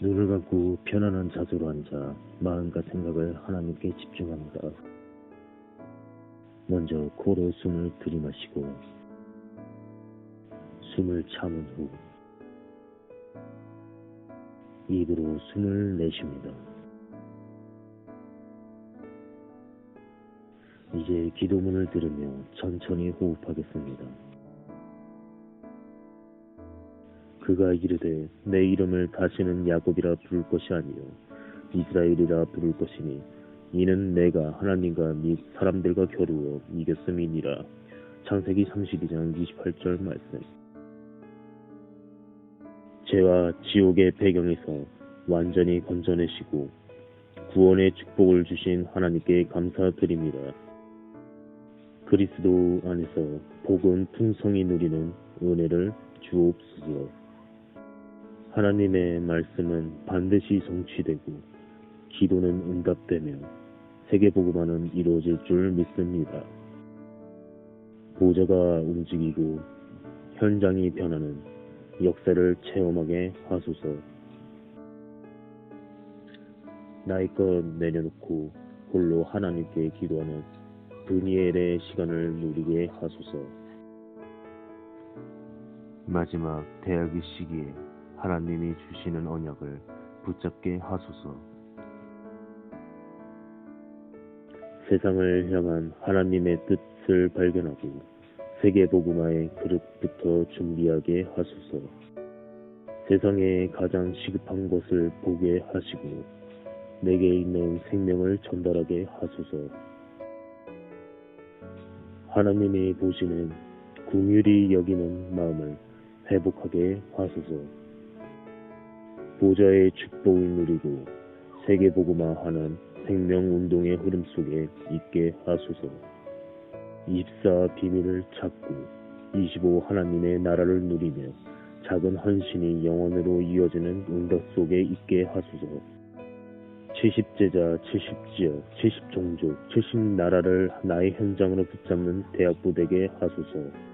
눈을 감고 편안한 자세로 앉아 마음과 생각을 하나님께 집중합니다. 먼저 코로 숨을 들이마시고 숨을 참은 후 입으로 숨을 내쉽니다. 이제 기도문을 들으며 천천히 호흡하겠습니다. 그가 이르되 내 이름을 다시는 야곱이라 부를 것이 아니요 이스라엘이라 부를 것이니 이는 내가 하나님과 및 사람들과 겨루어 이겼음이니라. 창세기 32장 28절 말씀. 죄와 지옥의 배경에서 완전히 건져내시고 구원의 축복을 주신 하나님께 감사드립니다. 그리스도 안에서 복은 풍성히 누리는 은혜를 주옵소서. 하나님의 말씀은 반드시 성취되고 기도는 응답되며 세계 복음화는 이루어질 줄 믿습니다. 보좌가 움직이고 현장이 변하는 역사를 체험하게 하소서. 것 내려놓고 홀로 하나님께 기도하는 브니엘의 시간을 누리게 하소서. 마지막 대학의 시기에 하나님이 주시는 언약을 붙잡게 하소서. 세상을 향한 하나님의 뜻을 발견하고 세계 복음화의 그릇부터 준비하게 하소서. 세상에 가장 시급한 것을 보게 하시고 내게 있는 생명을 전달하게 하소서. 하나님이 보시는 궁휼히 여기는 마음을 회복하게 하소서. 보좌의 축복을 누리고 세계복음화하는 생명운동의 흐름 속에 있게 하소서. 24 비밀을 찾고 25 하나님의 나라를 누리며 작은 헌신이 영원으로 이어지는 응답 속에 있게 하소서. 70제자, 70지역, 70종족, 70나라를 나의 현장으로 붙잡는 대학부 되게 하소서.